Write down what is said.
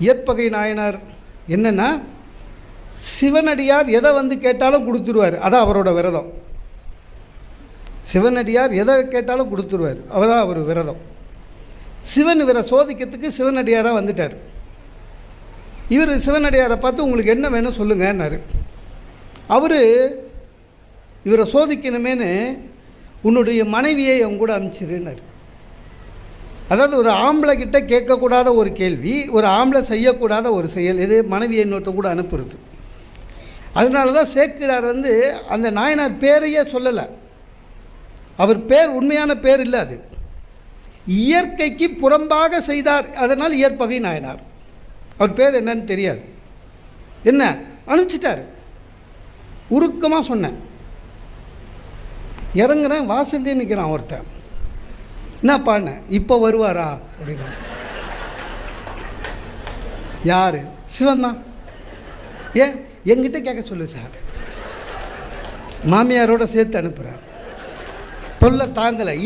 இயற்பகை நாயனார் என்னென்னா சிவனடியார் எதை வந்து கேட்டாலும் கொடுத்துருவார். அதான் அவரோட விரதம். சிவனடியார் எதை கேட்டாலும் கொடுத்துருவார். அவதான் அவர் விரதம். சிவன் இவரை சோதிக்கிறதுக்கு சிவனடியாராக வந்துட்டார். இவர் சிவனடியாரை பார்த்து உங்களுக்கு என்ன வேணும் சொல்லுங்கன்னாரு. அவர் இவரை சோதிக்கணுமேனு உன்னுடைய மனைவியை அவங்க கூட அனுப்பிச்சிருன்னாரு அதாவது ஒரு ஆம்பளை கிட்ட கேட்கக்கூடாத ஒரு கேள்வி ஒரு ஆம்பளை செய்யக்கூடாத ஒரு செயல் இது மனைவி இன்னொருத்த கூட அனுப்புறது. அதனால தான் சேக்கிடார் வந்து அந்த நாயனார் பேரையே சொல்லலை. அவர் பேர் உண்மையான பேர் இல்லை அது. இயற்கைக்கு புறம்பாக செய்தார் அதனால் இயற்பகை நாயனார். அவர் பேர் என்னன்னு தெரியாது. என்ன? அனுப்பிச்சிட்டார். உருக்கமாக சொன்னேன். இறங்குறேன் வாசல்லே நிற்கிறான் ஒருத்தன் என்னப்பாண்ண இப்போ வருவாரா? அப்படின்னா. யார்? சிவன் தான் ஏன்? என்கிட்ட கேட்க சொல்லு சார். மாமியாரோட சேர்த்து அனுப்புகிறேன் தொல்லை தாங்கலை.